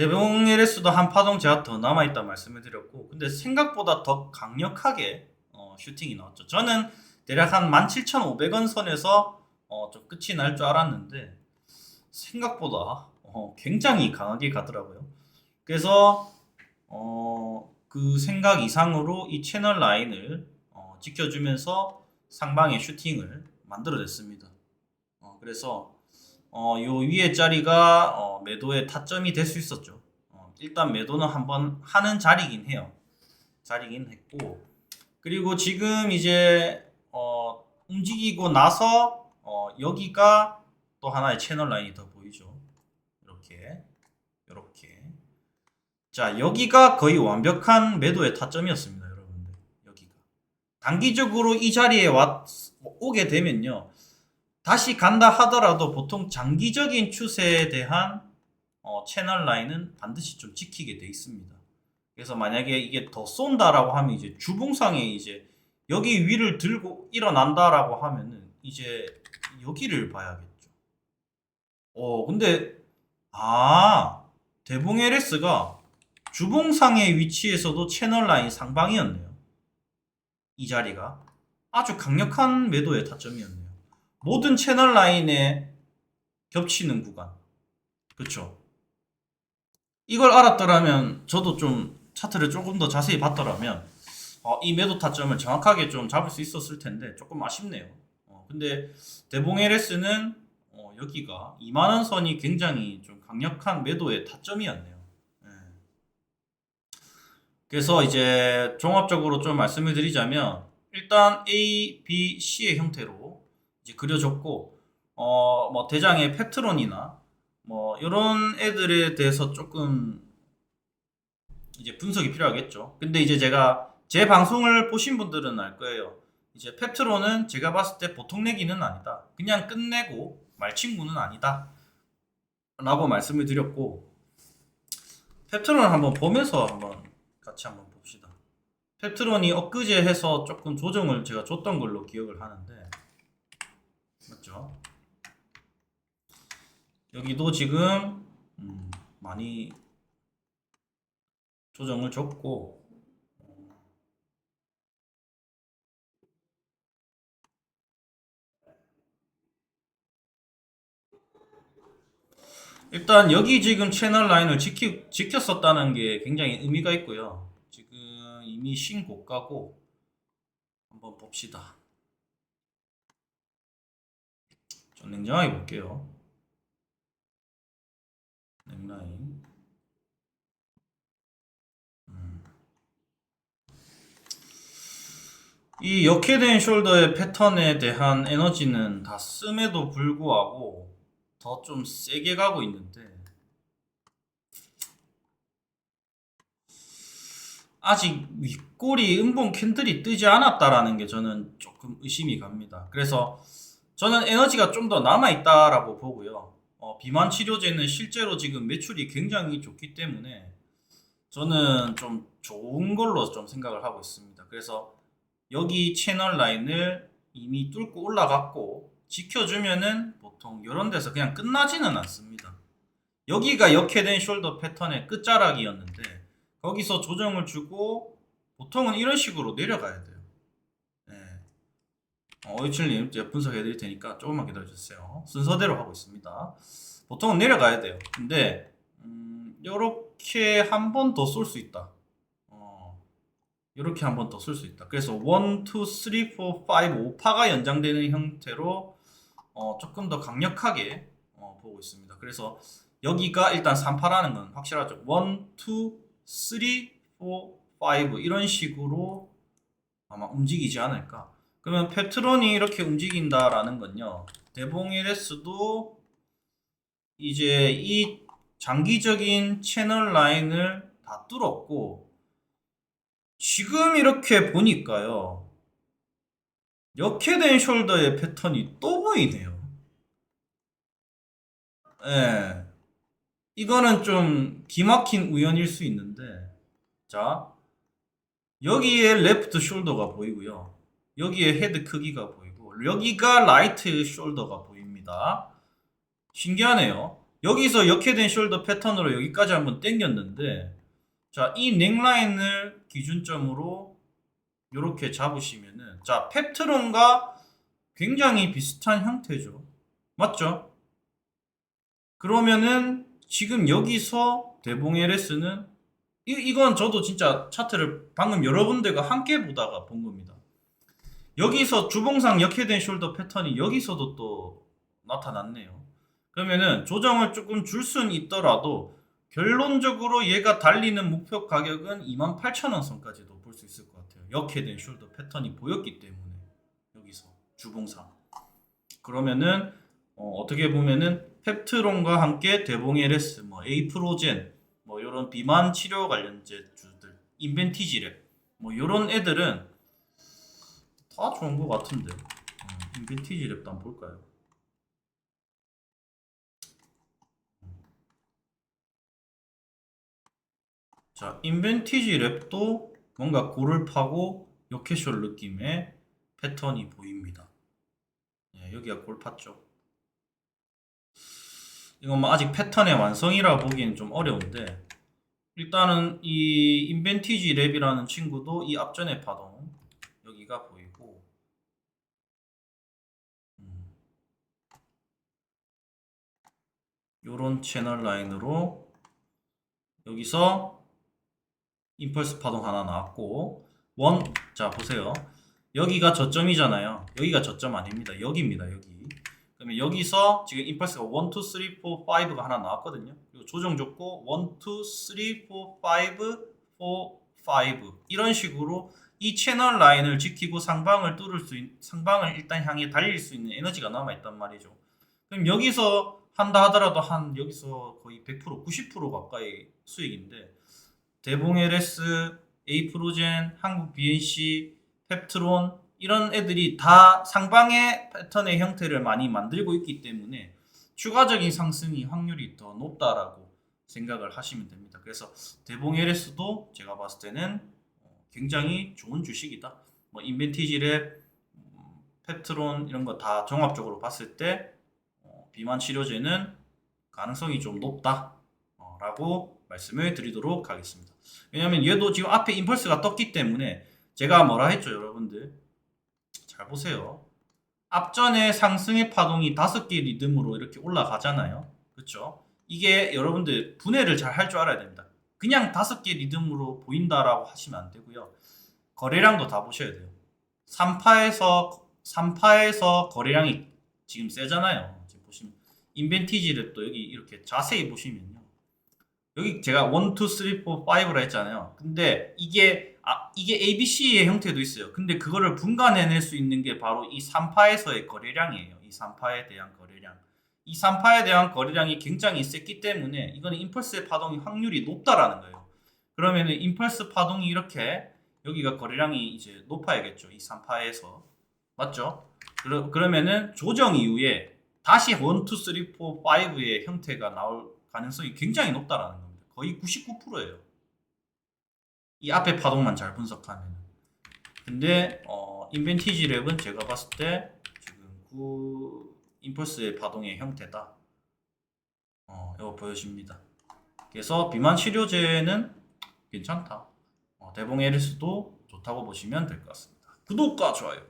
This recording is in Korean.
대봉 LS도 한 파동 제가 더 남아있다 말씀을 드렸고 근데 생각보다 더 강력하게 어, 슈팅이 나왔죠. 저는 대략 한 17,500원 선에서 어, 좀 끝이 날 줄 알았는데 생각보다 어, 굉장히 강하게 가더라고요. 그래서 어, 그 생각 이상으로 이 채널 라인을 어, 지켜주면서 상방의 슈팅을 만들어냈습니다. 어, 그래서 어, 요 위에 자리가 어, 매도의 타점이 될 수 있었죠. 어, 일단 매도는 한번 하는 자리긴 해요. 자리긴 했고 그리고 지금 이제 어, 움직이고 나서 어, 여기가 또 하나의 채널 라인이 더 보이죠. 이렇게 이렇게 자 여기가 거의 완벽한 매도의 타점이었습니다, 여러분들. 여기가 단기적으로 이 자리에 왔 오게 되면요. 다시 간다 하더라도 보통 장기적인 추세에 대한 어, 채널 라인은 반드시 좀 지키게 돼 있습니다. 그래서 만약에 이게 더 쏜다라고 하면 이제 주봉상에 이제 여기 위를 들고 일어난다라고 하면은 이제 여기를 봐야겠죠. 어, 근데 아 대봉 LS가 주봉상의 위치에서도 채널 라인 상방이었네요. 이 자리가 아주 강력한 매도의 타점이었네요. 모든 채널 라인에 겹치는 구간. 그쵸? 이걸 알았더라면 저도 좀 차트를 조금 더 자세히 봤더라면 어, 이 매도 타점을 정확하게 좀 잡을 수 있었을 텐데 조금 아쉽네요. 어, 근데 대봉 LS는 어, 여기가 2만원 선이 굉장히 좀 강력한 매도의 타점이었네요. 예. 그래서 이제 종합적으로 좀 말씀을 드리자면 일단 A, B, C의 형태로 이제 그려졌고 어 뭐 대장의 페트론이나 뭐 이런 애들에 대해서 조금 이제 분석이 필요하겠죠. 근데 이제 제가 제 방송을 보신 분들은 알 거예요. 이제 페트론은 제가 봤을 때 보통 내기는 아니다. 그냥 끝내고 말 친구는 아니다. 라고 말씀을 드렸고 페트론을 한번 보면서 한번 같이 한번 봅시다. 페트론이 엊그제 해서 조금 조정을 제가 줬던 걸로 기억을 하는데 맞죠? 여기도 지금 음, 많이 조정을 줬고 일단 여기 지금 채널 라인을 지키, 지켰었다는 게 굉장히 의미가 있고요. 지금 이미 신고가고 한번 봅시다. 좀 냉정하게 볼게요. 넥라인. 음. 이 역해된 숄더의 패턴에 대한 에너지는 다 씀에도 불구하고 더 좀 세게 가고 있는데 아직 윗골이 음봉 캔들이 뜨지 않았다라는 게 저는 조금 의심이 갑니다. 그래서 저는 에너지가 좀 더 남아 있다라고 보고요. 어, 비만 치료제는 실제로 지금 매출이 굉장히 좋기 때문에 저는 좀 좋은 걸로 좀 생각을 하고 있습니다. 그래서 여기 채널 라인을 이미 뚫고 올라갔고 지켜주면은 보통 이런 데서 그냥 끝나지는 않습니다. 여기가 역해된 숄더 패턴의 끝자락이었는데 거기서 조정을 주고 보통은 이런 식으로 내려가야 돼요. 네. 어, 오이칠님 제가 분석해 드릴 테니까 조금만 기다려 주세요. 순서대로 하고 있습니다. 보통은 내려가야 돼요. 근데 음, 이렇게 한 번 더 쏠 수 있다. 어, 이렇게 한 번더쏠수 있다. 그래서 1, 2, 3, 4, 5, 5파가 연장되는 형태로 어, 조금 더 강력하게 어, 보고 있습니다. 그래서 여기가 일단 3파라는 건 확실하죠. 1, 2, 3, 4, 5 이런 식으로 아마 움직이지 않을까. 그러면 페트론이 이렇게 움직인다라는 건요. 대봉 LS도 이제 이 장기적인 채널 라인을 다 뚫었고 지금 이렇게 보니까요. 역해된 숄더의 패턴이 또 보이네요. 예. 이거는 좀 기막힌 우연일 수 있는데, 자, 여기에 레프트 숄더가 보이고요. 여기에 헤드 크기가 보이고, 여기가 라이트 숄더가 보입니다. 신기하네요. 여기서 역해된 숄더 패턴으로 여기까지 한번 당겼는데 자, 이 넥라인을 기준점으로 이렇게 잡으시면은 자, 펩트론과 굉장히 비슷한 형태죠. 맞죠? 그러면은 지금 여기서 대봉 LS는 이, 이건 저도 진짜 차트를 방금 여러 분들과 함께 보다가 본 겁니다. 여기서 주봉상 역해된 숄더 패턴이 여기서도 또 나타났네요. 그러면은 조정을 조금 줄 수는 있더라도 결론적으로 얘가 달리는 목표 가격은 28,000원 선까지도 볼 수 있을 것 같아요. 역해된 숄더 패턴이 보였기 때문에 여기서 주봉상. 그러면은 어, 떻게 보면은 펩트론과 함께 대봉 LS, 뭐 에이프로젠, 뭐 이런 비만 치료 관련제 주들, 인벤티지랩, 뭐 이런 애들은 다 좋은 것 같은데. 음, 인벤티지 랩도 한번 볼까요? 자, 인벤티지 랩도 뭔가 골을 파고 요캐쇼 느낌의 패턴이 보입니다. 예, 여기가 골 팠죠. 이건 뭐 아직 패턴의 완성이라 보기엔 좀 어려운데 일단은 이 인벤티지 랩이라는 친구도 이 앞전의 파동 여기가 보이고 음. 요런 채널 라인으로 여기서 임펄스 파동 하나 나왔고 원 자 보세요. 여기가 저점이잖아요. 여기가 저점 아닙니다. 여기입니다 여기. 그러면 여기서 지금 임펄스가 1, 2, 3, 4, 5가 하나 나왔거든요. 그리고 조정 줬고 1, 2, 3, 4, 5, 4, 5 이런 식으로 이 채널 라인을 지키고 상방을 뚫을 수 있, 상방을 일단 향해 달릴 수 있는 에너지가 남아 있단 말이죠. 그럼 여기서 한다 하더라도 한 여기서 거의 100% 90% 가까이 수익인데 대봉 LS, 에이프로젠, 한국 BNC, 펩트론 이런 애들이 다 상방의 패턴의 형태를 많이 만들고 있기 때문에 추가적인 상승이 확률이 더 높다라고 생각을 하시면 됩니다. 그래서 대봉 LS도 제가 봤을 때는 어, 굉장히 좋은 주식이다. 뭐 인벤티지랩, 음, 펩트론 이런 거 다 종합적으로 봤을 때 어, 비만 치료제는 가능성이 좀 높다라고 말씀을 드리도록 하겠습니다. 왜냐면 얘도 지금 앞에 임펄스가 떴기 때문에 제가 뭐라 했죠, 여러분들? 잘 보세요. 앞전에 상승의 파동이 다섯 개 리듬으로 이렇게 올라가잖아요. 그렇죠? 이게 여러분들 분해를 잘 할 줄 알아야 됩니다. 그냥 다섯 개 리듬으로 보인다라고 하시면 안 되고요. 거래량도 다 보셔야 돼요. 3파에서 3파에서 거래량이 지금 세잖아요. 인벤티지를 또 여기 이렇게 자세히 보시면요. 여기 제가 1, 2, 3, 4, 5라 했잖아요. 근데 이게 아, 이게 ABC의 형태도 있어요. 근데 그거를 분간해낼 수 있는 게 바로 이 3파에서의 거래량이에요. 이 3파에 대한 거래량. 이 3파에 대한 거래량이 굉장히 셌기 때문에 이거는 임펄스의 파동이 확률이 높다라는 거예요. 그러면은 임펄스 파동이 이렇게 여기가 거래량이 이제 높아야겠죠. 이 3파에서. 맞죠? 그러, 그러면은 조정 이후에 다시 1, 2, 3, 4, 5의 형태가 나올 가능성이 굉장히 높다라는 겁니다. 거의 99%예요. 이 앞에 파동만 잘 분석하면. 근데 어, 인벤티지 랩은 제가 봤을 때 지금 구 임펄스의 파동의 형태다. 어, 이거 보여집니다. 그래서 비만 치료제는 괜찮다. 어, 대봉 에리스도 좋다고 보시면 될 것 같습니다. 구독과 좋아요.